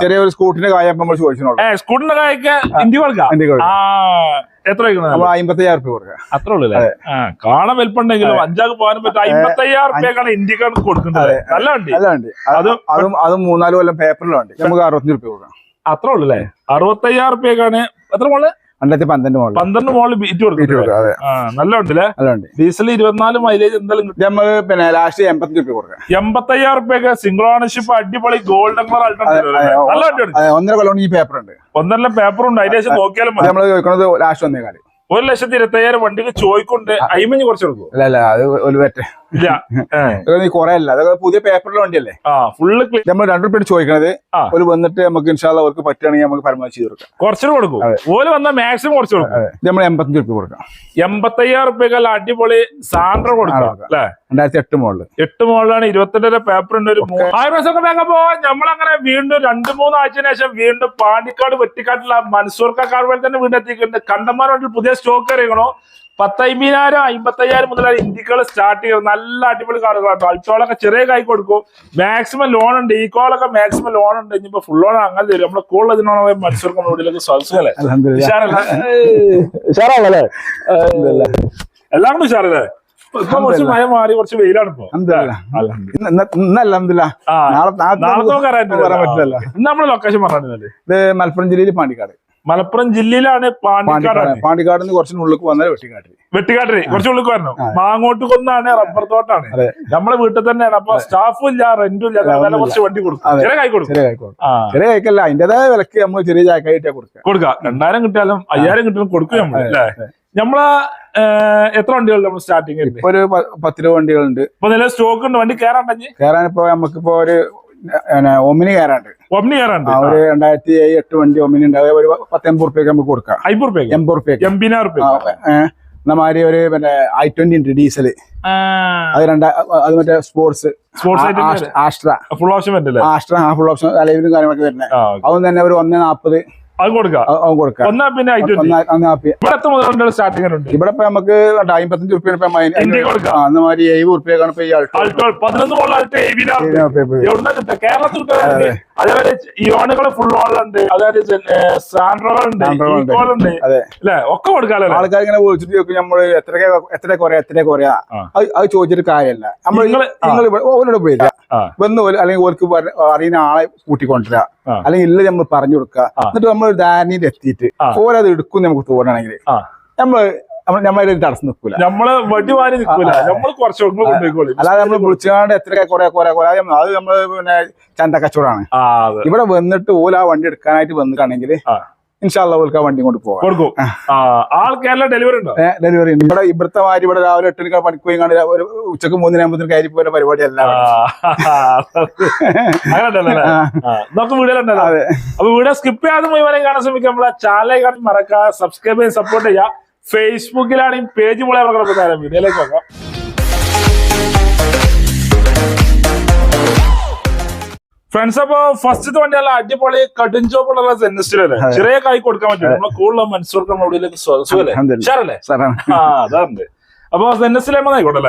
ചെറിയൊരു സ്കൂട്ടിന്റെ കായ നമ്മൾ ചോദിച്ചിട്ടുള്ളൂ. ഏ സ്കൂട്ടിന്റെ കായൊക്കെ ഇന്ത്യ കൊടുക്കാം? ഇന്ത്യ ആ എത്ര വയ്ക്കുന്നത്? നമ്മൾ അമ്പത്തയ്യായിരം റുപ്യ കൊടുക്കാം. അത്ര ഉള്ളു കാണാൻ വലിപ്പുണ്ടെങ്കിലും അഞ്ചാക്ക് പോകാനും പറ്റും. അമ്പത്തയ്യായിരം രൂപയാണ് ഇന്ത്യക്കാണ് കൊടുക്കുന്നത്. നല്ല വണ്ടി. അല്ല വണ്ടി. അത് അതും അതും മൂന്നാൽ കൊല്ലം പേപ്പറിലുണ്ട് നമുക്ക് അറുപത്തഞ്ച് രൂപ കൊടുക്കാം. അത്ര ഉള്ളു അല്ലേ? അറുപത്തയ്യായിരം റുപ്യക്കാണ് എത്ര മോൾ? രണ്ടായിരത്തി പന്ത്രണ്ട് മോൾ ബീറ്റ് കൊടുക്കും നല്ല ഉണ്ടല്ലേ ഡീസൽ ഇരുപത്തിനാല് മൈലേജ് എന്തായാലും നമ്മൾ പിന്നെ ലാസ്റ്റ് എൺപത്തി രൂപ കൊടുക്കാം. എൺപത്തയ്യായിരം റുപ്യൊക്കെ സിംഗിൾ ഓണർഷിപ്പ് അടിപൊളി ഗോൾഡൻ കളർ ഒന്നര കൊല്ലം ഈ പേപ്പർ ഉണ്ട്. ഒന്നര പേപ്പർ ഉണ്ട്. അതിന് ശേഷം നോക്കിയാലും നമ്മൾ ചോദിക്കുന്നത് ലാസ്റ്റ് ഒന്നേ കാലം ഒരു ലക്ഷത്തി ഇരുപത്തയ്യായിരം വണ്ടിക്ക് ചോദിക്കൊണ്ട് അയിമഞ്ഞ് കുറച്ച് കൊടുക്കും അല്ല അല്ല അത് ഒരു പറ്റേ. ഇല്ല. നീ കുറെ അല്ല. അതൊക്കെ പുതിയ പേപ്പറിലെ വണ്ടിയല്ലേ? ഫുള്ള് നമ്മൾ രണ്ടു പേര് ചോദിക്കണത്. ഒരു വന്നിട്ട് നമുക്ക് ഇൻഷാല്ല അവർക്ക് പറ്റുകയാണെങ്കിൽ നമുക്ക് പരമാവധി ചെയ്ത് കൊടുക്കാം. കുറച്ചു കൊടുക്കും. ഓൽ വന്നാൽ മാക്സിമം കുറച്ച് കൊടുക്കും. നമ്മൾ എൺപത്തഞ്ച് റുപ്യ കൊടുക്കാം. എൺപത്തയ്യായിരം റുപ്യക്കല്ല അടിപൊളി സാൻഡ്ര കൊടുക്കാം. അല്ലെ? രണ്ടായിരത്തി എട്ട് മോളിൽ എട്ട് മോളിലാണ് പേപ്പർ ഉണ്ട് ഒരു ആയിരം നമ്മളങ്ങനെ വീണ്ടും രണ്ട് മൂന്ന് ശേഷം വീണ്ടും പാണ്ടിക്കാട് വെട്ടിക്കാട്ടിലുള്ള മൻസൂർക്കാട് പോലെ തന്നെ വീണ്ടും എത്തിക്കുന്നുണ്ട് കണ്ടമാർ വണ്ടി പുതിയ സ്റ്റോക്ക് അറിയണോ പത്തമ്പതിനായിരം അമ്പത്തയ്യായിരം മുതലാണ് ഇന്ത്യക്കൾ സ്റ്റാർട്ട് ചെയ്യുന്നത് നല്ല അടിപൊളി കാറുകളാണ് അൾട്രോളൊക്കെ ചെറിയ കൈ കൊടുക്കും. മാക്സിമം ലോൺ ഉണ്ട്. ഈ കോളൊക്കെ മാക്സിമം ലോൺ ഉണ്ട്. ഇനിയിപ്പോ ഫുൾ ലോൺ അങ്ങനെ തരും. നമ്മളെ കൂടുതൽ ഇതിനാണ് മത്സരം. ഉഷാറല്ലേ? എല്ലാം കൊണ്ട് ഉഷാറല്ലേ? ഇപ്പൊ കുറച്ച് മഴ മാറി കുറച്ച് വെയിലാണ് ഇപ്പൊ. ഇന്നല്ല. നാളെ നാളെ പറയാൻ ഇന്ന് നമ്മൾ ലൊക്കേഷൻ പറഞ്ഞത് ഇത് മലപ്പുറം ജില്ലയിൽ പാണ്ടിക്കാട്. മലപ്പുറം ജില്ലയിലാണ് പാണ്ടിക്കാടാണ് പാണ്ടിക്കാട്. പാണ്ടിക്കാട് നിന്ന് കുറച്ച് ഉള്ളിലേക്ക് വന്നാൽ വെട്ടിക്കാട്ടിൽ വെട്ടിക്കാട്ടിന് കുറച്ച് ഉള്ളിൽ വരണം. മാങ്ങോട്ട് കൊന്നാണ് റബ്ബർ തോട്ടാണ്. നമ്മളെ വീട്ടിൽ തന്നെയാണ്. അപ്പൊ സ്റ്റാഫും ഇല്ല റെന്റും ഇല്ല വില കുറച്ച് വണ്ടി കൊടുക്കും. ചെറിയ കൈ കൊടുക്കും. ചെറിയ അതിന്റേതായ വിലക്ക് നമ്മൾ ചെറിയ ചായക്കായിട്ടാ കൊടുക്കുക. കൊടുക്കാം രണ്ടായിരം കിട്ടിയാലും അയ്യായിരം കിട്ടിയാലും കൊടുക്കും നമ്മൾ അല്ലേ? നമ്മളെ എത്ര വണ്ടികളുണ്ട് നമ്മൾ സ്റ്റാർട്ടിങ് ഇപ്പൊ ഒരു പത്ത് രൂപ വണ്ടികളുണ്ട്. ഇപ്പൊ നല്ല സ്റ്റോക്ക് ഉണ്ട്. വണ്ടി കയറാണ്ടെങ്കിൽ കയറാനിപ്പോ നമുക്കിപ്പോ ഒരു ഒമിനി കയറാണ്ട്. ഒമിനി കയറാണ്ട്. ഒരു രണ്ടായിരത്തി എട്ട് വണ്ടി ഒമിനി ഉണ്ട്. അത് ഒരു പത്ത് എൺപത് റുപ്യക്ക് നമുക്ക് കൊടുക്കാം. അമ്പത് റുപ്യ എൺപത് റുപ്യ എൺപതിനായിരം റുപ്യ മാതിരി ഒരു പിന്നെ ഐ ട്വന്റി ഉണ്ട് ഡീസൽ അത് രണ്ടാ അത് മറ്റേ sports. Astra full option Astra full option അലൈവിലും കാര്യങ്ങളൊക്കെ വരുന്നത് അതും തന്നെ ഒരു ഒന്ന് നാപ്പത് അത് കൊടുക്കാം ഒന്നാ പിന്നെ സ്റ്റാർട്ടിംഗ് ഉണ്ട് ഇവിടെ ഇപ്പൊ നമുക്ക് അമ്പത്തഞ്ച് എഴുപത് കേരളത്തിൽ അതേപോലെ ഇയോണുകൾ ഫുൾ ഓളുണ്ട് അതായത് സാൻഡ്രോകളുണ്ട് അല്ലെ? ഒക്കെ ആൾക്കാർ ഇങ്ങനെ വിളിച്ചിട്ട് ചോദിക്കും നമ്മൾ എത്ര എത്ര കുറയാ എത്ര കുറയാ. അത് ചോദിച്ചിട്ട് കാര്യമല്ല. നമ്മൾ നിങ്ങൾ പോയില്ല. വന്ന് അല്ലെങ്കിൽ ഓർക്ക് അറിയുന്ന ആളെ കൂട്ടിക്കൊണ്ടിരാ അല്ലെങ്കിൽ ഇല്ല നമ്മൾ പറഞ്ഞു കൊടുക്കുക എന്നിട്ട് നമ്മൾ ധാരണയിൽ എത്തിയിട്ട് ഓരോ ഓരത് എടുക്കും നമുക്ക് തോന്നണമെങ്കിൽ. നമ്മൾ നമ്മൾ നമ്മളൊരു തടസ്സം നിൽക്കൂല. നമ്മൾ വടി വാരി നിൽക്കൂല. നമ്മൾ കുറച്ച് അല്ലാതെ നമ്മൾ വിളിച്ചാണ്ട് എത്ര കുറെ കുറെ കുറെ അത് നമ്മൾ പിന്നെ ചന്ത കച്ചവടമാണ്. ഇവിടെ വന്നിട്ട് ഓല ആ വണ്ടി എടുക്കാനായിട്ട് വന്നിട്ടാണെങ്കിൽ. ഇൻഷാല്ല ഓൽക്ക് ആ വണ്ടി കൊണ്ട് പോകാം. കൊടുക്കും. ആൾ കേരള ഡെലിവറി ഉണ്ടോ? ഡെലിവറി ഉണ്ട്. ഇവിടെ ഇവിടുത്തെ മാതിരി ഇവിടെ രാവിലെ എട്ടിന് പണിക്ക് പോയി ഒരു ഉച്ചയ്ക്ക് മൂന്നിനാകുമ്പത്തിന് കയറി പോയ ഉണ്ടല്ലോ അല്ലേ? അതെ. അപ്പൊ വീഡിയോ സ്കിപ്പ് ചെയ്യാതെ മുഴുവനും കാണാൻ ശ്രമിക്കുക. നമ്മളെ ചാനൽ കാണാൻ മറക്കുക സബ്സ്ക്രൈബ് ചെയ്യാൻ സപ്പോർട്ട് ചെയ്യുക. ഫേസ്ബുക്കിലാണെങ്കിൽ പേജ് മുളെ നമുക്ക് വീഡിയോയിലേക്ക് നോക്കാം. ഫ്രണ്ട്സ് അപ്പൊ ഫസ്റ്റത്തെ വണ്ടി നല്ല അടിപൊളി കടുംചോപ്പുള്ള സെന്നിസ്റ്റിലല്ലേ അതെ. ചെറിയ കായ് കൊടുക്കാൻ പറ്റും നമ്മളെ കൂടുതൽ മനസ്സോർക്ക് നമ്മുടെ ഉള്ളിലേക്ക് സുഖല്ലേ? ആ അതാണ്ട്. അപ്പൊ സെന്നിസ്റ്റിലേമ ആയിക്കോട്ടെ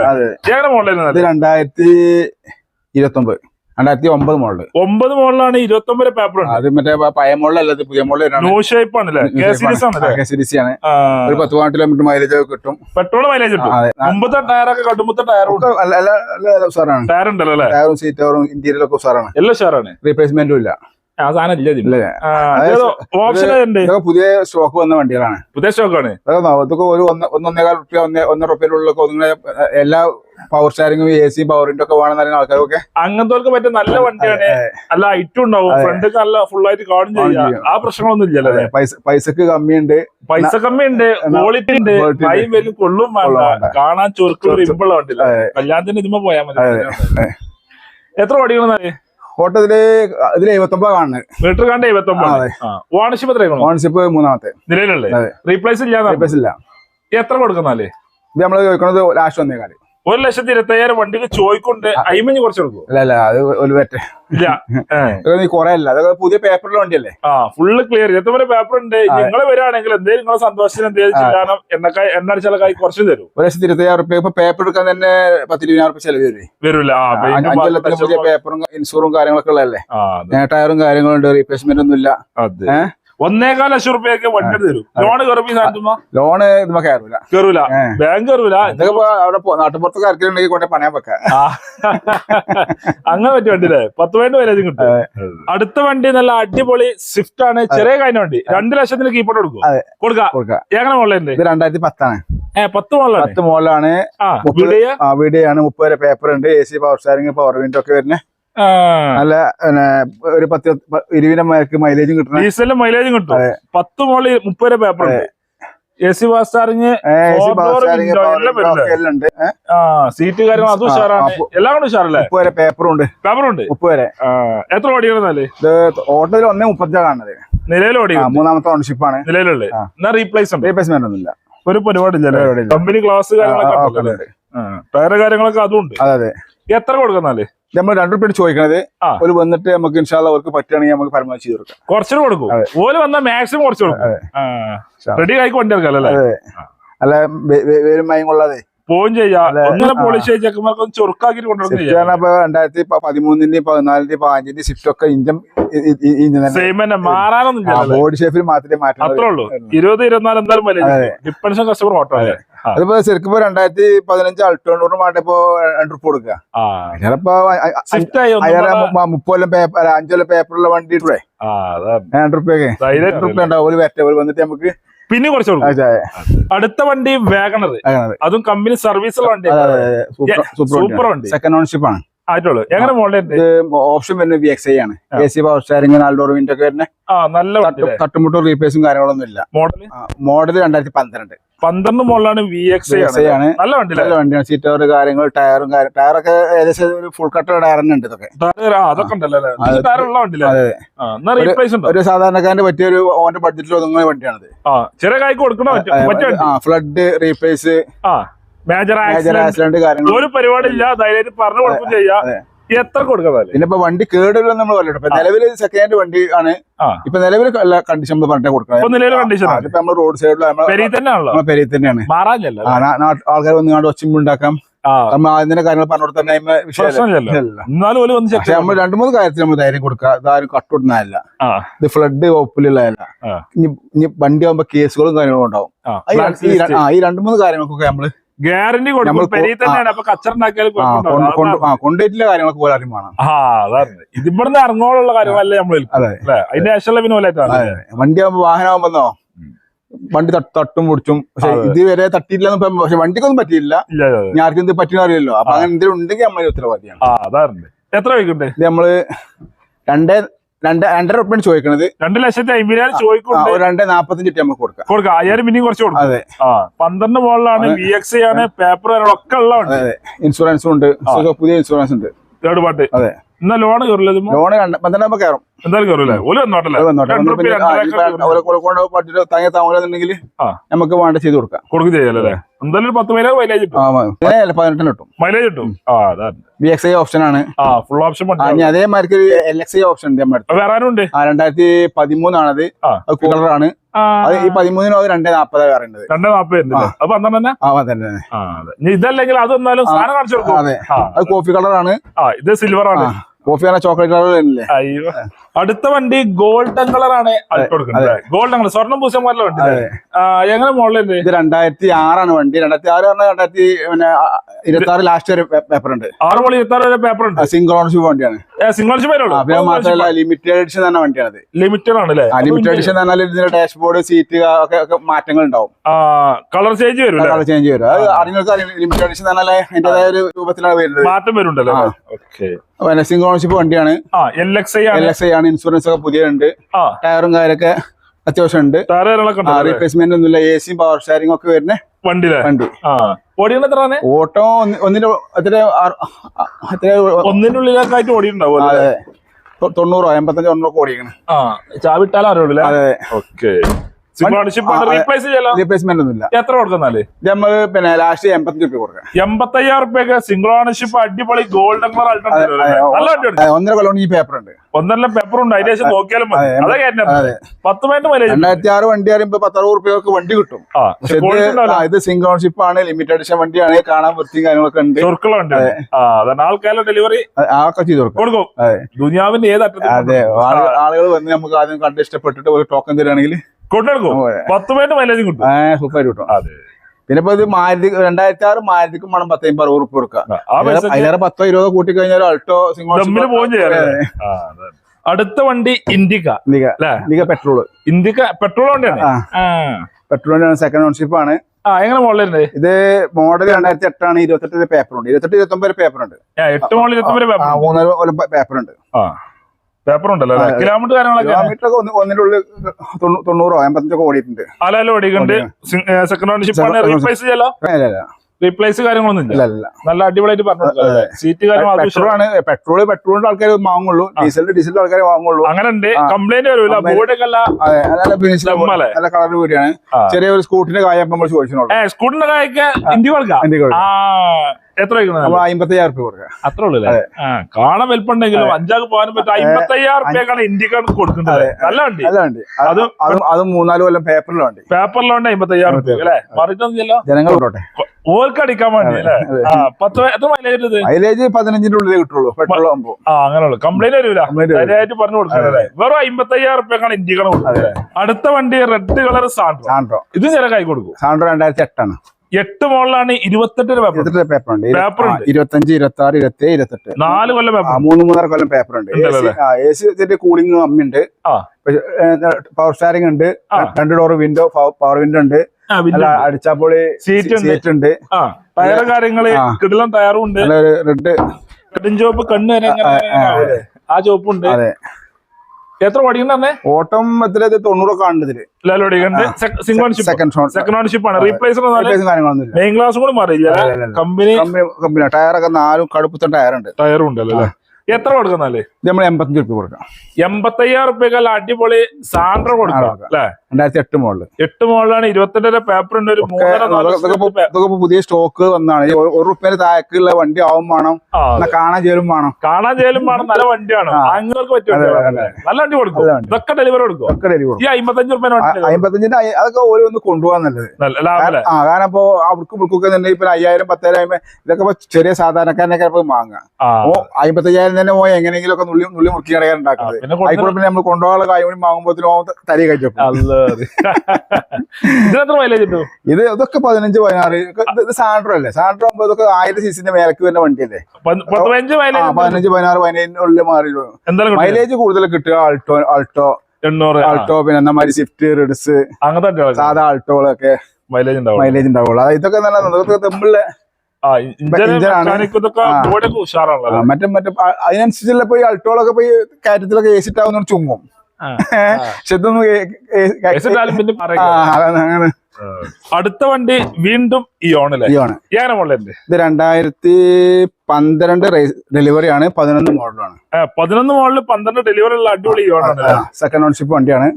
രണ്ടായിരത്തി ഇരുപത്തി ഒമ്പത് രണ്ടായിരത്തി ഒമ്പത് മോളിൽ ഒമ്പത് മോഡലാണ് ഇരുപത്തി ഒമ്പത് പേപ്പർ അത് മറ്റേ പഴയ മോളിലല്ല പുതിയ സിരിസി ആണ്. ഒരു പത്ത് പതിനെട്ട് കിലോമീറ്റർ മൈലേജ് ഒക്കെ കിട്ടും. പെട്രോൾ മൈലേജ് കിട്ടും. അതെ. മുമ്പത്തെ ടയറൊക്കെ ടയർ ഉണ്ടല്ലോ ടയറും സീറ്ററും ഇന്റീരിയലൊക്കെ ഉസാറാണ്. എല്ലാം ഷെയറാണ് റീപ്ലേസ്മെന്റും ഇല്ല. ആ സാധനം ഇല്ല. ഇല്ലേ. ആ, ഓപ്ഷൻ ഉണ്ട് ഇതൊക്കെ പുതിയ സ്റ്റോക്ക് വന്ന വണ്ടികളാണ്. പുതിയ സ്റ്റോക്കാണ് ഇതൊക്കെ നോ- ഇതൊക്കെ ഒരു ഒന്ന് ഒന്നൊന്നേകാൽ റുപ്യ ഒന്നേ ഒന്നര റുപ്യയിലുള്ളൊക്കെ ഒന്നിങ്ങനെ എല്ലാ പവർ സ്റ്റാരിങ്ങും എ സിയും പവറിന്റെ ഒക്കെ വേണമെന്ന് പറയുന്ന ആൾക്കാരൊക്കെ? അങ്ങനത്തെ പറ്റിയ നല്ല വണ്ടിയാണ്. നല്ല ഐറ്റും ഉണ്ടാവും. ഫ്രണ്ട് നല്ല ഫുൾ ആയിട്ട് കാണും ചെയ്യാം. ആ പ്രശ്നങ്ങളൊന്നും ഇല്ലല്ലോ അല്ലേ? പൈസ പൈസക്ക് കമ്മിയുണ്ട്. പൈസ കമ്മിയുണ്ട് എന്നാ- ക്വാളിറ്റി ഉണ്ട്. quality ഉണ്ട്. കൈയും വെല്ലും കൊള്ളും കൊള്ളും വേണ്ട. വേണ്ട. കാണാൻ ചുരുക്കുള്ള ഇമ്പിള്ള വണ്ടില്ല കല്യാണത്തിന് ഇതുമ്പോ പോയാൽ മതി. അതെ. എത്ര ഓടിക്കണമെന്നാൽ ഓട്ടത്തിൽ ഇതിൽ എഴുപത്തൊമ്പത് കാണുന്നത്. മീറ്റർ കണ്ട എഴുപത്തൊമ്പത് ഓണർഷിപ്പ് എത്രയാണോ മൂന്നാമത്തെ. നിലവിലുള്ളത്. റീപ്ലേസ് ഇല്ല റീപ്ലേസ് ഇല്ല. എത്ര കൊടുക്കുന്നാലേ? ഇത് നമ്മൾ ചോദിക്കുന്നത് ലാസ്റ്റ് വന്നേക്കാൽ. ഒരു ലക്ഷത്തി ഇരുപത്തയ്യായിരം വണ്ടി വണ്ടിക്ക് ചോദിക്കൊണ്ട് അയിമഞ്ഞ് കുറച്ച് കൊടുക്കും അല്ല അല്ല അത് ഒരു പറ്റേ ഇല്ല. ഏ. നീ കുറെ അല്ല. അതൊക്കെ പുതിയ പേപ്പറിലെ വണ്ടിയല്ലേ? ആ ഫുള്ള് ക്ലിയർ എത്ര പേപ്പർ ഉണ്ട്. നിങ്ങൾ വരാണെങ്കിൽ എന്തെങ്കിലും നിങ്ങളെ സന്തോഷത്തിന് എന്തെങ്കിലും എന്നൊക്കെ എണ്ണക്കായി എണ്ണ അടിച്ചാലൊക്കെ കുറച്ച് തരും. ഒരു ലക്ഷത്തി ഇരുപത്തയ്യായിരം റുപ്യ ഇപ്പൊ പേപ്പർ എടുക്കാൻ തന്നെ പത്തിരുപതിനായിരം റുപ്യ ചെലവ് വരും. വരില്ല അഞ്ചു പുതിയ പേപ്പറും ഇൻഷൂറും കാര്യങ്ങളൊക്കെ ഉള്ളതല്ലേ? ടയറും കാര്യങ്ങളും ഉണ്ട് റീപ്ലേസ്മെന്റ് ഒന്നും ഇല്ല? ഒന്നേകാൽ ലക്ഷം റുപ്യൊക്കെ വണ്ടി തരും. ലോണ് കയറുമ്പോ സാധനത്തുമ്പോ ലോണ് കയറൂല. കയറൂല. ബാങ്ക് കയറൂല. ഇതൊക്കെ അവിടെ നാട്ടുപുറത്ത് കാര്യത്തിലുണ്ടെങ്കിൽ കൊണ്ടേ പണയാൻ വെക്കാം. അങ്ങനെ പറ്റിയ വണ്ടി അല്ലേ പത്ത് പോയിന്റ് വരെ കിട്ടും. അടുത്ത വണ്ടി നല്ല അടിപൊളി സ്വിഫ്റ്റ് ആണ്. ചെറിയ കാര്യം വണ്ടി. രണ്ട് ലക്ഷത്തിന് കീപ്പോട്ട് കൊടുക്കും. കൊടുക്കാം? കൊടുക്കാം. എങ്ങനെ ഇത് രണ്ടായിരത്തി പത്താണ് പത്ത് മോളാണ് പത്ത് മുപ്പത് വീഡിയോ? ആണ്. മുപ്പത് വരെ പേപ്പർ ഉണ്ട്. A C power steering power window ഒക്കെ വരുന്നത് നല്ല ഒരു പത്ത് ഇരുപതിന്റെ മൈലേജും കിട്ടണം. ഡീസലിന് മൈലേജും കിട്ടും. പത്ത് മോളി മുപ്പത് പേപ്പർ ഉണ്ട്. എ സി ബാസ് ആ സീറ്റ് കാര്യങ്ങൾ അതും ഉഷാറാണ്. എല്ലാം കൊണ്ട് ഉഷാറല്ലേ? മുപ്പത് വരെ പേപ്പറും ഉണ്ട്. പേപ്പർ ഉണ്ട്. മുപ്പത് എത്ര ഇത് ഓട്ടോയിൽ ഒന്നേ മുപ്പത്തിയാ കാണുന്നത്. നിലവിൽ ഓടി മൂന്നാമത്തെ ഓണർഷിപ്പ് ആണ്. നിലവിലുള്ളത്. ആ. എന്നാ റീപ്ലേസ് റീപ്ലേസ്മെന്റ് ഒന്നുമില്ല ഒരു പരിപാടി പരിപാടിയില്ല. കമ്പനി ക്ലാസ് കാര്യങ്ങളൊക്കെ? ടയർ കാര്യങ്ങളൊക്കെ അതും ഉണ്ട്. അതെ അതെ. എത്ര കൊടുക്കുന്നാൽ നമ്മൾ രണ്ടു റുപ്യ ചോദിക്കണത്. ഒരു വന്നിട്ട് നമുക്ക് ഇൻഷാല്ല അവർക്ക് പറ്റുകയാണെങ്കിൽ നമുക്ക് പരമാവധി ചെയ്ത് കൊടുക്കാം. കുറച്ചുകൂടെ കൊടുക്കും. ഓൽ വന്നാൽ മാക്സിമം കുറച്ച് കൊടുക്കും. റെഡി ആയി കൊണ്ടിരിക്കല്ലേ അല്ലേ? അതെ. അല്ല വെ- വെ- വേരും കൊള്ളാതെ. പോവും ചെയ്യാം. രണ്ടായിരത്തി പതിമൂന്നിന്റെ പതിനാലിന്റെ പതിനഞ്ചിന്റെ സിഫ്റ്റ് സ്വിഫ്റ്റ് ഒക്കെ മാറാനൊന്നും ബോഡി ഷേഫിൽ മാത്രമേ മാറ്റുള്ളൂ ഇരുപത് ഇരുപത്തിനാല് എന്തായാലും അതെ. കസ്റ്റമർ ഓട്ടോ അല്ലേ. അതിപ്പോ ശരിക്കും ഇപ്പൊ രണ്ടായിരത്തി പതിനഞ്ച് അൾട്ടോണൂറിന് വേണ്ട ഇപ്പൊ രണ്ട് റുപ്പ് കൊടുക്കുക ചിലപ്പോ അയാളെ പേപ്പർ അഞ്ചൊല്ലം പേപ്പറുള്ള വണ്ടി ഇട്ടേ ആ അതാണ് രണ്ട് റുപ്യൊക്കെ ധൈര്യം രണ്ട് റുപ്യ ഉണ്ടാവും. ഒരു ഒരു വന്നിട്ട് നമുക്ക് പിന്നെ കുറച്ച്. അടുത്ത വണ്ടി വേഗണത് അതും കമ്പനി സർവീസുള്ള വണ്ടി. സൂപ്പർ വണ്ടി. സെക്കൻഡ് ഓണർഷിപ്പ് ആണ്. ആയിട്ടുള്ളൂ. എങ്ങനെ ഇത് ഓപ്ഷൻ വരുന്നത് വി എക്സ് ഐ ആണ്. എ സി പവർ സ്റ്റാരിങ് നാല് ഡോർ വിൻഡോ ഒക്കെ വരുന്നത്. ആ നല്ല തട്ടുമുട്ടും റീപ്ലേസും കാര്യങ്ങളൊന്നും ഇല്ല. മോഡൽ മോഡൽ രണ്ടായിരത്തി പന്ത്രണ്ട് പന്ത്രണ്ട് മോഡലാണ് വി എക്സ് ഐ ആണ്. നല്ല വണ്ടി നല്ല വണ്ടിയാണ്. സീറ്റ് കവർ കാര്യങ്ങൾ ടയറും ടയറൊക്കെ ഏകദേശം ഒരു ഫുൾ കട്ടർ ടയർ തന്നെ ഉണ്ട് ഇതൊക്കെ. അതൊക്കെ ഉണ്ടല്ലോ ഒരു സാധാരണക്കാരന്റെ പറ്റിയ ഒരു ഓന്റെ ബഡ്ജറ്റിൽ ഒതുങ്ങുന്ന വണ്ടിയാണത്. ചെറിയ കായ്ക്ക് കൊടുക്കണോ? ഫ്ലഡ് റീപ്ലേസ് ആ. മേജർ ആക്സിഡന്റ് കാര്യങ്ങൾ ഒരു പരിപാടി ഇല്ല. ധൈര്യമായിട്ട് പറഞ്ഞു കൊടുക്കും ചെയ്യാം. എത്ര കൊടുക്കാം പിന്നെ ഇപ്പൊ വണ്ടി കേടില്ല നമ്മൾ പറയട്ടെ ഇപ്പൊ നിലവിൽ സെക്കൻഡ് ഹാൻഡ് വണ്ടി ആണ്. ഇപ്പൊ നിലവിൽ കണ്ടീഷൻ നമ്മൾ പറഞ്ഞിട്ട് കൊടുക്കണം. നമ്മൾ റോഡ് സൈഡിൽ പെരി തന്നെയാണ്. ആൾക്കാർ വന്ന് കണ്ട് ഒച്ചുമ്പുണ്ടാക്കാം ഉണ്ടാക്കാം നമ്മൾ അതിന്റെ കാര്യങ്ങൾ പറഞ്ഞു കൊടുത്ത വിഷയമല്ല. നമ്മൾ രണ്ടു മൂന്ന് കാര്യത്തിൽ നമ്മൾ ധൈര്യം കൊടുക്കുക. ഇതാരും കട്ടുവിടുന്നതല്ല ഇത് ഫ്ലഡ് വകുപ്പിലുള്ളതല്ല ഇനി വണ്ടി ആകുമ്പോ കേസുകളും കാര്യങ്ങളും ഉണ്ടാവും. ഈ രണ്ടു മൂന്ന് കാര്യങ്ങൾക്കൊക്കെ നമ്മൾ ഗ്യാരണ്ടി കൊടുക്കും. നമ്മൾ പെരി തന്നെയാണ്. അപ്പൊ കൊണ്ടുപോയിട്ടില്ല കാര്യങ്ങളൊക്കെ പോലെ അറിയും ആ അതാണ് ഇതിവിടുന്ന് ഇറങ്ങോളുള്ള കാര്യങ്ങളല്ലേ നമ്മൾ അതിന്റെ ശേഷമുള്ള വിനോദമായിട്ടാണ് വണ്ടി ആകുമ്പോ വാഹനം ആകുമ്പോന്നോ വണ്ടി തട്ടും പൊടിച്ചും പക്ഷെ. ഇതുവരെ തട്ടിയില്ല പക്ഷെ വണ്ടിക്കൊന്നും പറ്റിയില്ല. ഇനി ആർക്കും ഇത് പറ്റിയെന്ന് അറിയില്ലല്ലോ. അപ്പൊ അങ്ങനെ എന്തെങ്കിലും ഉണ്ടെങ്കിൽ നമ്മൾ ഉത്തരവാദിയാണ്. എത്ര വയ്ക്കണ്ടേ ഇത് നമ്മൾ രണ്ട് രണ്ട് രണ്ടര റുപ്യാണ് ചോദിക്കണത്. രണ്ട് ലക്ഷത്തി അമ്പതിനായിരം ചോദിക്കും രണ്ട് നാപ്പത്തഞ്ച് നമുക്ക് കൊടുക്കാം. കൊടുക്കാം. അയ്യായിരം പിന്നെയും കുറച്ച് കൊടുക്കും. അതെ. പന്ത്രണ്ട് മുകളിലാണ് വി എക്സ് ആണ് പേപ്പർ ഒക്കെ ഉള്ള ഇൻഷുറൻസും ഉണ്ട്. പുതിയ ഇൻഷുറൻസ് ഉണ്ട്. തേർഡ് പാർട്ടി അതെ. എന്നാ ലോൺ കയറില്ല ലോൺ രണ്ട് പന്ത്രണ്ടാകുമ്പോ കയറും എന്തായാലും കയറൂലേ ഓൽ വന്നോട്ടല്ലേ? തങ്ങ താമരന്നുണ്ടെങ്കിൽ നമുക്ക് വേണ്ട ചെയ്ത് കൊടുക്കാം. എന്തായാലും പത്ത് മൈലേജ് കിട്ടും. പതിനെട്ടിന് കിട്ടും. മൈലേജ് കിട്ടും. ബി എക്സ് ഐ ഓപ്ഷൻ ആണ്. ഫുൾ ഓപ്ഷൻ ഇനി അതേമാതിരി എൽ എക്സ് ഐ ഓപ്ഷൻ ഉണ്ട് നമ്മുടെ വേറെ ഉണ്ട്? രണ്ടായിരത്തി പതിമൂന്നാണത്. അത് കളറാണ് അത് ഈ പതിമൂന്നിനോ രണ്ടേ നാപ്പത് പറയുന്നത്. രണ്ടേ നാപ്പത് തന്നെ? ഇതല്ലെങ്കിൽ അതെന്നാലും അതെ. അത് കോഫി കളറാണ് ഇത് സിൽവർ ആണ്. കോഫി ആണ് ചോക്ലേറ്റ് കളർ അല്ലേ അയ്യോ. അടുത്ത വണ്ടി ഗോൾഡൻ കളറാണ് ആണ് ഗോൾഡൻ കളർ സ്വർണം പോലെ വണ്ടി എങ്ങനെ മോഡലുണ്ട് ഇത്? രണ്ടായിരത്തി ആറാണ് വണ്ടി. രണ്ടായിരത്തി ആറ് പറഞ്ഞാൽ രണ്ടായിരത്തി പിന്നെ ഇരുപത്തി ആറ് ലാസ്റ്റ് വരെ പേപ്പർ ഉണ്ട്. ആറ് മോളി ഇരുപത്തി ആറ് വരെ പേപ്പർ ഉണ്ട്. സിംഗിൾ ഓണർഷിപ്പ് വണ്ടിയാണ്. സിംഗിൾ ഓൺഷിപ്പ് മാത്രമല്ല ലിമിറ്റഡ് എഡിഷൻ തന്നെ വണ്ടിയാണ് ലിമിറ്റഡ് ആണ് ലിമിറ്റഡ് എഡിഷൻ പറഞ്ഞാൽ ഇതിന്റെ ഡാഷ്ബോർഡ് സീറ്റ് ഒക്കെ മാറ്റങ്ങൾ ഉണ്ടാവും. കളർ ചേഞ്ച് വരും കളർ ചേഞ്ച് വരും. അത് അറിഞ്ഞാൽ ലിമിറ്റഡ് എഡിഷൻ പറഞ്ഞാൽ അതിന്റേതായ ഒരു രൂപത്തിലാണ് വരുന്നത്. മാറ്റം വരുന്നുണ്ടല്ലോ? സിംഗിൾ ഓണർഷിപ്പ് വണ്ടിയാണ്. എൽ എക്സ് ഐ ആണ്. ഇൻഷുറൻസ് ഒക്കെ പുതിയുണ്ട് ഉണ്ട് ടയറും കാര്യൊക്കെ അത്യാവശ്യം ഉണ്ട്? റീപ്ലേസ്മെന്റ് ഒന്നുമില്ല. എ സിയും പവർ ഷെയറിംഗ് ഒക്കെ വരുന്ന വണ്ടി. വണ്ടി ഓട്ടോ ഒന്നിന്റെ ആയിട്ട് ഓടിയിട്ടുണ്ടാവും തൊണ്ണൂറോ എൺപത്തഞ്ചോ ഓടിക്കണം ആ. ചാവിട്ടാലും അറിയില്ല അതെ. ഓക്കെ റീപ്ലേസ്മെന്റ് ഒന്നുമില്ല. എത്ര കൊടുക്കുന്നാൽ? ഇത് നമ്മൾ പിന്നെ ലാസ്റ്റ് എൺപത്തഞ്ച് രൂപ കൊടുക്കാം എൺപത്തയ്യായിരം റുപ്യൊക്കെ സിംഗിൾ ഓണർഷിപ്പ് അടിപൊളി ഗോൾഡൻ കളർ ആ, ഒന്നര കൊല്ലം ഈ പേപ്പർ ഉണ്ട്. ഒന്നര പേപ്പർ ഉണ്ട്. അതിന് ശേഷം നോക്കിയാലും. പത്ത് മിനിറ്റ് മൈലേജ് രണ്ടായിരത്തി ആറ് വണ്ടി അറിയുമ്പോ പത്തറുപത് റുപ്യക്ക് വണ്ടി കിട്ടും. ഇത് സിംഗിൾ ഓണർഷിപ്പ് ആണ്. ലിമിറ്റഡ് എഡിഷൻ വണ്ടിയാണ്. കാണാൻ വൃത്തിയും കാര്യങ്ങളൊക്കെ ഉണ്ട്. അതാണ് ആൾക്കാരുടെ ഡെലിവറി ആ- ആക്കെ ചെയ്ത് കൊടുക്കും. ദുനിയാവിന്റെ ഏത് അറ്റത്തിൽ അതെ. ആളുകൾ വന്ന് നമുക്ക് ആദ്യം കണ്ട് ഇഷ്ടപ്പെട്ടിട്ട് ഒരു ടോക്കൺ തരികയാണെങ്കിൽ കൊണ്ടെടുക്കും പത്ത് മിനിറ്റ് മൈലേജും കിട്ടും. സൂപ്പർ കിട്ടും. അതെ. പിന്നെ ഇപ്പൊ ഇത് മാരുതി രണ്ടായിരത്തി ആറ് മാരുതിക്കും വേണം പത്തേം അറുപത് ഉറുപ്പ് കൊടുക്കുക അതിലേറെ പത്തോ ഇരുപതോ കൂട്ടി കഴിഞ്ഞാൽ അൾട്ടോ സിംഗിൾ. അടുത്ത വണ്ടി Indica. Indica petrol Indica petrol വണ്ടിയാണ്? പെട്രോൾ വണ്ടിയാണ് സെക്കൻഡ് ഓൺഷിപ്പ് ആണ്. എങ്ങനെ മോഡൽ ഉണ്ട് ഇത് മോഡൽ രണ്ടായിരത്തി എട്ടാണ് ഇരുപത്തെട്ട് പേപ്പർ ഉണ്ട്. ഇരുപത്തെട്ട് ഇരുപത്തൊമ്പത് പേപ്പർ ഉണ്ട്. എട്ട് മോഡൽ ഇരുപത്തി ആ, മൂന്നര പേപ്പർ ഉണ്ട്. ആ. പേപ്പർ ഉണ്ടല്ലോ അല്ലെ? കിലോമീറ്റർ കാര്യങ്ങളൊക്കെ കിലോമീറ്റർ ഒക്കെ തൊണ്ണൂറോ എൺപത്തഞ്ചൊക്കെ ഓടിയിട്ടുണ്ട്. അല്ലല്ലോ ഓടിക്കുന്നുണ്ട് സെക്കൻഡ് ഓണർഷിപ്പ് റീപ്ലേസ് ചെയ്യലോ? റീപ്ലേസ് കാര്യങ്ങളൊന്നും ഇല്ല. നല്ല അടിപൊളിയായിട്ട് പറഞ്ഞു സീറ്റ് കാര്യം പെട്രോൾ പെട്രോൾ പെട്രോളിന്റെ ആൾക്കാർ വാങ്ങുള്ളൂ. ഡീസലിന്റെ ഡീസലിന്റെ ആൾക്കാരെ വാങ്ങുള്ളൂ. അങ്ങനെ ഉണ്ട് കംപ്ലൈന്റ് വരില്ല നല്ല? കളർ കൂടിയാണ്. ചെറിയ ഒരു സ്കൂട്ടിന്റെ കായ നമ്മൾ സ്കൂട്ടിന്റെ കായൊക്കെ ഇന്ത്യ ആ. എത്ര അമ്പത്തയ്യായിരം രൂപ കൊടുക്കുക അത്ര ഉള്ളു അല്ലേ? ആ കാണാൻ വലിപ്പുണ്ടെങ്കിലും അഞ്ചാക്ക് പോകാനും പറ്റും. അമ്പത്തയ്യായിരം റുപ്യക്കാണ് ഇന്ത്യക്കാർക്ക് നല്ല വണ്ടി. വണ്ടി. അത് അത് മൂന്നാൽ കൊല്ലം പേപ്പറിലുണ്ട് പേപ്പറിലുണ്ട് അമ്പത്തയ്യായിരം രൂപ അല്ലേ? മറിയിട്ടൊന്നുമില്ലല്ലോ ജനങ്ങൾ ഓർക്ക് അടിക്കാൻ വേണ്ടി പത്ത് എത്ര മൈലേജ് മൈലേജ് പതിനഞ്ചിന്റെ ഉള്ളിലേ കിട്ടുള്ളൂ. പെട്രോൾ ആ അങ്ങനെയുള്ളു. കംപ്ലൈന്റ് വരില്ല. ശരിയായിട്ട് പറഞ്ഞു കൊടുക്കാനല്ലേ വെറും അമ്പത്തയ്യായിരം റുപ്യക്കാണ് ഇന്ത്യക്കാണ് കൊടുക്കുന്നത് അടുത്ത വണ്ടി റെഡ് കളർ സാൻഡ്രോ സാൻഡ്രോ ഇത് ചില കൈ കൊടുക്കും. സാൻഡ്രോ രണ്ടായിരത്തി എട്ടാണ്. എട്ട് മോളിലാണ് ഇരുപത്തെട്ട് പേപ്പർ ഇരുപത്തെട്ട് പേപ്പർ ഉണ്ട് ഉണ്ട്. ആ, ഇരുപത്തഞ്ച് ഇരുപത്തി ആറ് ഇരുപത്തി ഏഴ് ഇരുപത്തെട്ട് നാല് കൊല്ലം പേപ്പർ മൂന്ന് മൂന്നര കൊല്ലം പേപ്പർ ഉണ്ട് എ സി ഇതിന്റെ കൂളിംഗ് കമ്മിയുണ്ട് ആ. പവർ സ്റ്റാരിംഗ് ഉണ്ട് രണ്ട് ഡോർ വിൻഡോ പവർ വിൻഡോ ഉണ്ട് അടിച്ചാപ്പൊളി സീറ്റ് ഉണ്ട് സീറ്റ് ഉണ്ട് ടയർ കാര്യങ്ങൾ കിടലം ടയറും ഉണ്ട് റെഡ് കടും ചോപ്പ് കണ്ണ് വരെ ആ? ചോപ്പുണ്ട് അതെ എത്ര ഓടിക്കണ്ടേ ഓട്ടം എത്ര തൊണ്ണൂറൊക്കെ ലാലോടിക്കണ്ട് സെക്കൻഡ് ഓൺഷിപ്പ് ആണ്. അതെ. റീപ്ലേസ് മെയിൻ ക്ലാസ് കൂടി മാറിയില്ല. കമ്പനി ടയറൊക്കെ നാലും കടുപ്പത്തെ ടയറുണ്ട് ടയറും ഉണ്ടല്ലോ അല്ലേ? എത്ര കൊടുക്കുന്നല്ലേ നമ്മൾ എൺപത്തഞ്ച് റുപ്യ കൊടുക്കാം. എൺപത്തയ്യായിരം റുപ്യക്കല്ല അടിപൊളി സാൻഡ്ര കൊടുക്കാം. അല്ലെ? രണ്ടായിരത്തി എട്ട് മോളിൽ എട്ട് മോളിലാണ് ഇരുപത്തിരണ്ടര പേപ്പർ ഉണ്ട് ഒരു പുതിയ സ്റ്റോക്ക് വന്നാണ്. ഒരു- റുപ്യ താഴേക്കുള്ള വണ്ടി ആവും വേണം. കാണാൻ ചേരും വേണം. കാണാൻ ചേലും വേണം നല്ല വണ്ടിയാണ്. അങ്ങനെ. അതെ. നല്ല വണ്ടി കൊടുക്കും. ഇതൊക്കെ ഡെലിവറി കൊടുക്കും. ഒക്കെ ഡെലിവറി ഈ അമ്പത്തഞ്ച് റുപ്യ അമ്പത്തഞ്ചിന്റെ അതൊക്കെ ഓരോ ഒന്ന് കൊണ്ടുപോകാൻ നല്ലത്. ആ കാരണം ഇപ്പൊ അവർക്ക് ഇവർക്കൊക്കെ തന്നെ ഇപ്പൊ അയ്യായിരം പത്തായിരം ഇതൊക്കെ ചെറിയ സാധാരണക്കാരനൊക്കെ വാങ്ങാം അമ്പത്തയ്യായിരം തന്നെ പോയി എങ്ങനെയെങ്കിലും ഒക്കെ നുള്ളി നുള്ളി മുറുക്കി കടയാൻ ഉണ്ടാക്കുന്നത്. പിന്നെ ആയിക്കോട്ടെ പിന്നെ നമ്മൾ കൊണ്ടുപോകാനുള്ള കായ്മണി വാങ്ങുമ്പോഴത്തേനും തരി കഴിച്ചു ഇത് ഇതൊക്കെ പതിനഞ്ച് പതിനാറ് ഇത് സാൻഡ്രോ അല്ലേ? സാൻഡ്രോ ആകുമ്പോ ഇതൊക്കെ ആയിരം സീസിന്റെ മേലക്ക് വരുന്ന വണ്ടിയല്ലേ? അല്ലേ പതിനഞ്ച് പതിനാറ് പതിനേഴിനുള്ളിൽ മാറി മൈലേജ് കൂടുതൽ കിട്ടുക ആൾട്ടോ ആൾട്ടോ എണ്ണൂറ് ആൾട്ടോ പിന്നെ എന്നമാതിരി സ്വിഫ്റ്റ് റിഡ്സ് അങ്ങനത്തെ സാധാ ആൾട്ടോകളൊക്കെ മൈലേജ് ഉണ്ടാവും മൈലേജ് ഉണ്ടാവുള്ളൂ. ഇതൊക്കെ നല്ല ഇതൊക്കെ മറ്റേ മറ്റേ അതിനനുസരിച്ചുള്ള പോയി അൾട്ടോളൊക്കെ പോയി കയറ്റത്തിലൊക്കെ ഏസിട്ടാവുന്ന ചുങ്ങും ആ, അങ്ങനെ. അടുത്ത വണ്ടി വീണ്ടും ഈ ഏങ്ങനെ മോഡലുണ്ട് ഇത് രണ്ടായിരത്തി പന്ത്രണ്ട് ഡെലിവറി ആണ് പതിനൊന്ന് മോഡലാണ് പതിനൊന്ന് മോഡൽ പന്ത്രണ്ട് ഡെലിവറി ഉള്ള അടിപൊളി ഈ ഓണാണ് സെക്കൻഡ് ഓൺഷിപ്പ് വണ്ടിയാണ്.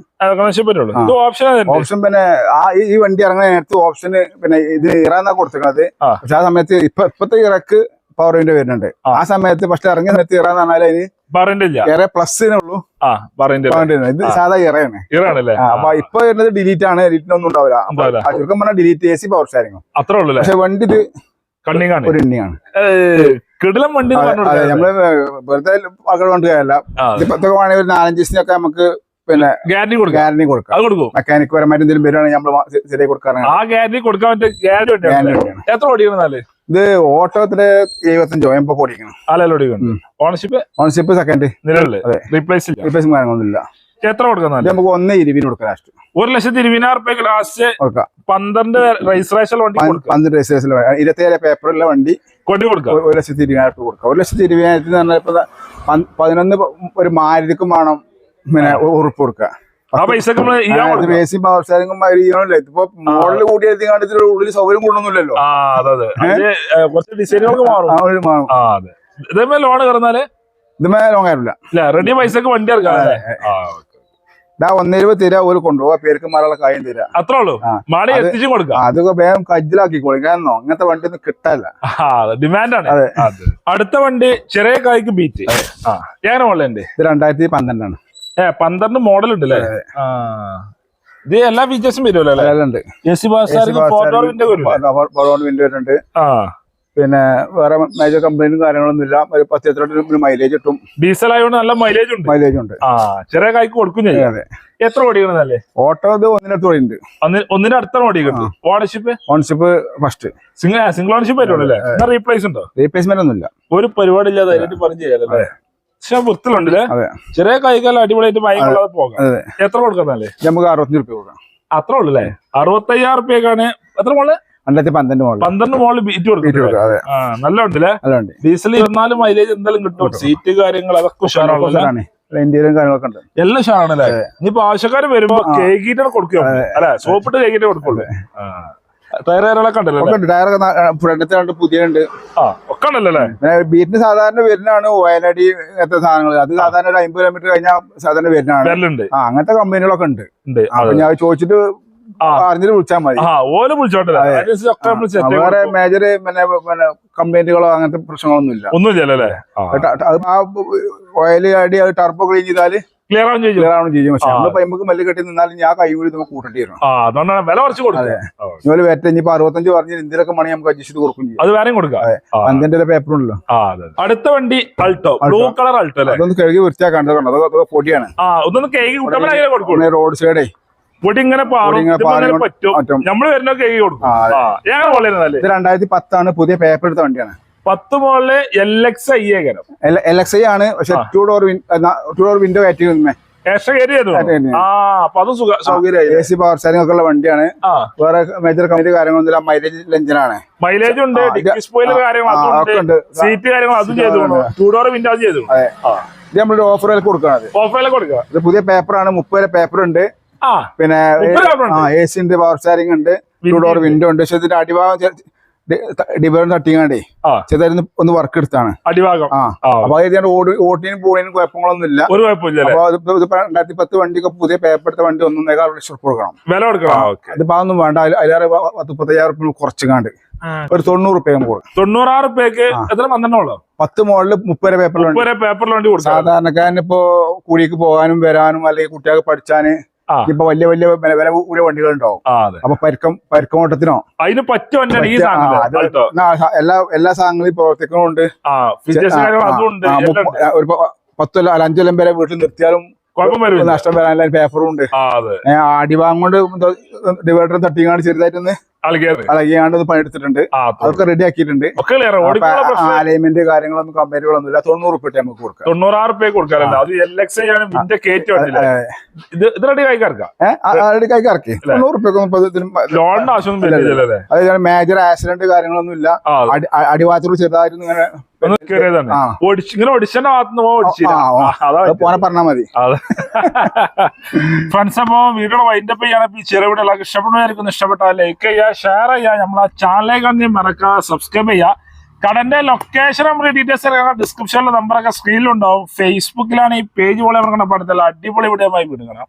ഇത് ഓപ്ഷൻ ഓപ്ഷൻ പിന്നെ ആ ഈ- വണ്ടി ഇറങ്ങുന്ന നേരത്തെ ഓപ്ഷന് പിന്നെ ഇത് ഇറാന്നാ കൊടുത്തിരിക്കുന്നത്. പക്ഷെ ആ സമയത്ത് ഇപ്പൊ ഇപ്പത്തെ ഇറക്ക് പവർ വിൻഡോ വരുന്നുണ്ട്. ആ. സമയത്ത് പക്ഷെ ഇറങ്ങിയ സമയത്ത് ഇറാന്ന് പറഞ്ഞാൽ അതിന് ഇറ പ്ലസിനേ ഉള്ളൂ ഇത്. സാധാ ഇറയാണ് അപ്പൊ ഇപ്പൊ വരുന്നത് ഡിലീറ്റ് ആണ്. ഡിലീറ്റിനൊന്നും ഒന്നും ഉണ്ടാവില്ല. ചുരുക്കം പറഞ്ഞാൽ ഡിലീറ്റ് എ സി പവർ സ്റ്റാരിങ്ങും അത്ര ഉള്ളൂ പക്ഷെ വണ്ടി ഇത് ഒരു എണ്ണിയാണ് കിടിലം വണ്ടി എന്ന്. നമ്മൾ വെറുതെ പകൽ കൊണ്ട് കാര്യമല്ല ആ, വേണമെങ്കിൽ ഒരു നാലഞ്ച് ദിവസത്തിനൊക്കെ നമുക്ക് പിന്നെ ഗ്യാരണ്ടി കൊടുക്കാം. ഗ്യാരണ്ടി കൊടുക്കാം. അത് കൊടുക്കും മെക്കാനിക് പരമായിട്ട് എന്തെങ്കിലും വരുവാണെങ്കിൽ നമ്മൾ ശരിയായി കൊടുക്കാറുണ്ട് ആ ഗ്യാരണ്ടി കൊടുക്കാൻ പറ്റിയ ഗ്യാരണ്ടി എത്ര ഓടിക്കണമെന്നാൽ ഇത് ഓട്ടോത്തിന്റെ എഴുപത്തഞ്ചോ എൺപോ ഓടിക്കണം ആലല്ല ഓണർഷിപ്പ്. ഓണർഷിപ്പ് സെക്കൻഡ് നിലവിൽ അതെ. റീപ്ലേസ് ഇല്ല. റീപ്ലേസും കാര്യങ്ങളൊന്നുമില്ല എത്ര ഇത് കൊടുക്കുന്നാൽ നമുക്ക് ഒന്ന് ഇരുപതിന് കൊടുക്കാം ലാസ്റ്റ് ഒരു ലക്ഷത്തി ഇരുപതിനായിരം റുപ്യക്ക് ലാസ്റ്റ് കൊടുക്കാം. പന്ത്രണ്ട് രജിസ്ട്രേഷൻ വണ്ടി പന്ത്രണ്ട് രജിസ്ട്രേഷൻ ഇരുപത്തേഴ് പേപ്പറുള്ള വണ്ടി കൊണ്ടു കൊടുക്കാം. ഒരു- ലക്ഷത്തി ഇരുപതിനായിരം റുപ്യ കൊടുക്കാം. ഒരു ലക്ഷത്തി ഇരുപതിനായിരത്തി പറഞ്ഞാൽ പതിനൊന്ന് ഒരു മാരുതിക്കും വേണം. പിന്നെ ഉറുപ്പ് കൊടുക്കുക ആ പൈസക്ക് നമ്മൾ ഇയാൾ കൊടുക്കാം. ബേസി പവർ സ്റ്റാരിങ്ങും ചെയ്യണമല്ലോ ഇതിപ്പോ മോഡൽ കൂടി എഴുതിക്കാണ്ട് ഇതിന്റെ ഉള്ളിൽ സൗകര്യം കൊണ്ടൊന്നുമില്ലല്ലോ ആ അതെ അതെ. കുറച്ച് ഡിസൈനുകൾക്ക് മാറും. മാറും. ആ അതെ. ഇതേപോലെ ലോൺ കയറുന്നാൽ? ഇതുമേ ലോൺ കയറില്ല. ഇല്ല റെഡി പൈസക്ക് വണ്ടി ഇറക്കാം. ഇതാ ഒന്നിരുപത് തരാ ഒരു കൊണ്ടുപോവാ. പേർക്ക് മാറാനുള്ള കാര്യം തരാ. അത്രേ ഉള്ളൂ. മാടി എത്തിച്ചു കൊടുക്കാം. അതൊക്കെ വേഗം കജ്ജിലാക്കിക്കോളി. കാരണം അങ്ങനത്തെ വണ്ടി ഒന്നും കിട്ടാല്ല. ഡിമാൻഡാണ്. അടുത്ത വണ്ടി ചെറിയ കായ്ക്ക് ബീറ്റ് ആ. എങ്ങനെ മോളുണ്ട് ഇത് രണ്ടായിരത്തി പന്ത്രണ്ടാണ്. ഏ പന്ത്രണ്ട് മോഡൽ ഉണ്ട് അല്ലേ ഇത് എല്ലാ ഫീച്ചേഴ്സും വരുമല്ലോ അല്ലേ? അതിലുണ്ട് എ സി ഫോട്ടോ വിൻഡോ വരും വിൻഡോ വരുന്നുണ്ട്. പിന്നെ വേറെ മേജർ കംപ്ലൈന്റും കാര്യങ്ങളൊന്നും ഇല്ല. ഒരു പത്ത് എത്ര മൈലേജ് കിട്ടും. ഡീസൽ ആയതുകൊണ്ട് നല്ല മൈലേജ് ഉണ്ട്. മൈലേജ് ഉണ്ട്. ആ ചെറിയ കായ്ക്ക് കൊടുക്കും അതെ എത്ര ഓടിക്കണതല്ലേ ഓട്ടോ ഇത് ഒന്നിനടുത്ത് ഓടിയുണ്ട് ഒന്ന് ഒന്നിന്റെ അടുത്ത ഓടിക്കുന്നത് ownership ownership first single single ownership വരുള്ളൂ റീപ്ലേസ് ഉണ്ടോ? റീപ്ലേസ്മെന്റ് ഒന്നുമില്ല. ഒരു പരിപാടി ഇല്ലാതെ പറഞ്ഞു ചെയ്യാലല്ലേ? പക്ഷെ വൃത്തിലുണ്ടല്ലേ ചെറിയ കൈകാലം അടിപൊളിയായിട്ട് ഭയങ്കര പോകാം. എത്ര കൊടുക്കുന്നല്ലേ നമുക്ക് അറുപത്തഞ്ച് റുപ്യ കൊടുക്കാം. അത്ര ഉള്ളു അല്ലേ അറുപത്തയ്യായിരം റുപ്യക്കാണ് എത്ര മോൾ? രണ്ടായിരത്തി പന്ത്രണ്ട് മോൾ. പന്ത്രണ്ട് മോൾ ബീറ്റ് കൊടുക്കും നല്ല ഉണ്ടല്ലേ ഡീസൽ ഇരുന്നാലും മൈലേജ് എന്തായാലും കിട്ടും. സീറ്റ് കാര്യങ്ങൾ അതൊക്കെ ഉഷാറാണ്. ഇന്ത്യയിലും കാര്യങ്ങളൊക്കെ ഉണ്ട്. എല്ലാം ഉഷാറാണല്ലേ? ഇനിയിപ്പോ ആവശ്യക്കാർ വരുമ്പോ കേക്കിട്ട് കൊടുക്കുക അല്ലെ? സോപ്പിട്ട് കേക്കിട്ട് കൊടുക്കുള്ളൂ ടയറൊക്കെ രണ്ട് പുതിയ ഉണ്ട്. ആ ഒക്കെ ഉണ്ടല്ലോ അല്ലേ? പിന്നെ ബീറ്റിന് സാധാരണ വരുന്നതാണ് വയനാടി ഇങ്ങനത്തെ സാധനങ്ങൾ. അത് സാധാരണ ഒരു അമ്പത് കിലോമീറ്റർ കഴിഞ്ഞാൽ സാധാരണ വരുന്നതാണ്. ആ അങ്ങനത്തെ കമ്പനികളൊക്കെ ഉണ്ട്. ഞാൻ ചോദിച്ചിട്ട്. അറിഞ്ഞിട്ട് വിളിച്ചാൽ മതി. ഓൽ വേറെ മേജർ പിന്നെ പിന്നെ കംപ്ലൈന്റുകളോ അങ്ങനത്തെ പ്രശ്നങ്ങളൊന്നും ഇല്ല ഒന്നും ഇല്ലല്ലേ ആ ഓയിൽ അടി അത് ടർബോ ക്ലീൻ ചെയ്താൽ ക്ലിയർ ആവും ചോദിച്ചു ക്ലിയർ ആവണം ചെയ്യും പക്ഷെ ആ. നമ്മൾ പൈമ്പക്ക് മല്ല് കെട്ടി നിന്നാലും ഞാൻ കൈ കൂടി നമുക്ക് കൂട്ടേണ്ടി വരും. അതുകൊണ്ടാണ് വില കുറച്ച് കൊടുക്കുന്നത്. ഇതുപോലെ വെറ്റ ഇനിയിപ്പോ അറുപത്തഞ്ച് പറഞ്ഞ് എന്തിനൊക്കെ മണി നമുക്ക് അഡ്ജസ്റ്റ് കൊടുക്കും ചെയ്യും. അത് വേറെ കൊടുക്കാം. അതെ. പന്ത്രണ്ടിലെ പേപ്പർ ഉണ്ടല്ലോ. അടുത്ത വണ്ടി അൾട്ടോ. ബ്ലൂ കളർ അൾട്ടോ അല്ലേ? അതൊന്ന് കഴുകി വൃത്തിയാക്കാണ്ട് കണ്ടോ അതൊക്കെ പൊടിയാണ്. ഒന്നൊന്ന് കഴുകി കൊടുക്കുള്ളൂ. റോഡ് സൈഡേ പൊടി ഇങ്ങനെ പറ്റും. നമ്മൾ വരുന്ന കഴുകി കൊടുക്കും. രണ്ടായിരത്തി പത്താണ് പുതിയ പേപ്പർ എടുത്ത വണ്ടിയാണ്. പത്ത് മോളിൽ എൽ എക്സ് ഐ ഏകരം എൽ എക്സ് ഐ ആണ്. പക്ഷെ. Two door two door window കയറ്റി എ സി പവർ സ്റ്റാരിംഗ് ഒക്കെ ഉള്ള വണ്ടിയാണ്. വേറെ മേജർ കമ്പനി കാര്യങ്ങളൊന്നുമില്ല. മൈലേജ് എഞ്ചിനാണ് മൈലേജ് ഉണ്ട്. സീറ്റ് കാര്യങ്ങൾ അതും ചെയ്തു ടൂ ഡോർ വിൻഡോ ചെയ്തു ഇത് നമ്മളൊരു ഓഫർ വില കൊടുക്കണത് ഓഫറിൽ കൊടുക്കുക. ഇത് പുതിയ പേപ്പറാണ് മുപ്പത് പേപ്പർ ഉണ്ട്. പിന്നെ എ സി ഉണ്ട്. പവർ സ്റ്റാരിംഗ് ഉണ്ട്. ടു ഡോർ വിൻഡോ ഉണ്ട്. പക്ഷെ ഇതിന്റെ അടിഭാഗം ഡിബേൺ തട്ടിങ്ങാണ്ടേ ചെറുതായിരുന്നു ഒന്ന് വർക്ക് എടുത്താണ്. അടിഭാഗം. ആ. അപ്പൊ അത് ഓട്ടിനും പോണേനും കുഴപ്പങ്ങളൊന്നും ഇല്ല ഒരു കുഴപ്പമില്ല അപ്പൊ രണ്ടായിരത്തി പത്ത് വണ്ടിക്ക് പുതിയ പേപ്പർ എടുത്ത വണ്ടി ഒന്നേകാൽ ലക്ഷം കൊടുക്കണം. വില കൊടുക്കണം. അതിപ്പോ അതൊന്നും വേണ്ട. അതിലേറെ പത്ത് മുപ്പത്തയ്യായിരം റുപ്യ കുറച്ചുകാണ്ട് ഒരു തൊണ്ണൂറ് റുപ്യ കൊടുക്കാം. തൊണ്ണൂറാറ് റുപ്യക്ക് എത്ര പന്ത്രണ്ടോളോ പത്ത് മോളിൽ മുപ്പത് പേപ്പറിലുണ്ട് മുപ്പത് പേപ്പറിൽ വേണ്ടി കൊടുക്കാം സാധാരണക്കാരന് ഇപ്പോ കൂലിക്ക് പോകാനും വരാനും അല്ലെങ്കിൽ കുട്ടികൾക്ക് പഠിച്ചാന്. ഇപ്പൊ വലിയ വലിയ വില കൂടിയ വണ്ടികൾ ഉണ്ടാവും അപ്പൊ പരിക്കം പരിക്കമോട്ടത്തിനോ അതിന് പറ്റും എല്ലാ എല്ലാ സാധനങ്ങളും ഉണ്ട്. ഒരു പ- പത്ത് കൊല്ലം അല്ല അഞ്ചു കൊല്ലം വരെ വീട്ടിൽ നിർത്തിയാലും നഷ്ടം വരാനുള്ള പേപ്പറും ഉണ്ട്. അടിഭാഗം കൊണ്ട് ഡിവൈഡർ തട്ടിങ്ങാണ്ട് ചെറുതായിട്ടൊന്ന് അളകിയാണ്ട് പണിയെടുത്തിട്ടുണ്ട്. അതൊക്കെ റെഡി ആക്കിയിട്ടുണ്ട്. അലൈൻമെന്റ് കാര്യങ്ങളൊന്നും കമ്പനികളൊന്നും ഇല്ല. തൊണ്ണൂറ് റുപ്യ നമുക്ക് കൊടുക്കാം. തൊണ്ണൂറാറ് റുപ്യ കൊടുക്കാറല്ല അത് എൽ എക്സ് ഇത് റെഡി ഇറക്കി തൊണ്ണൂറ് അത് മേജർ ആക്സിഡന്റ് കാര്യങ്ങളൊന്നും ഇല്ല. അടിവാത്തൂർ ചെറുതായിട്ട് ഇങ്ങനെ ഇങ്ങനെ ഒടിച്ചന്റെ ഭാഗത്തുനിന്ന് പോകാൻ പറഞ്ഞാൽ മതി. അതെ. ഫ്രണ്ട്സ് അപ്പോ വീഡിയോ വൈൻഡപ്പ് ഈ ഇഷ്ടപ്പെടുന്നതായിരിക്കും. ഇഷ്ടപ്പെട്ടാൽ ലൈക്ക് ചെയ്യുക ഷെയർ ചെയ്യുക. നമ്മളെ ചാനലേ അന്ന് മറക്കുക സബ്സ്ക്രൈബ് ചെയ്യുക. കടന്റെ ലൊക്കേഷൻ നമ്മുടെ ഡീറ്റെയിൽസ് ഡിസ്ക്രിപ്ഷനിലെ നമ്പറൊക്കെ സ്ക്രീനിലുണ്ടാവും ഫേസ്ബുക്കിലാണ് ഈ പേജ് പോലെ ഇറങ്ങുന്ന പഠിത്തല്ല അടിപൊളി വീഡിയോ ആയി വിടുകണം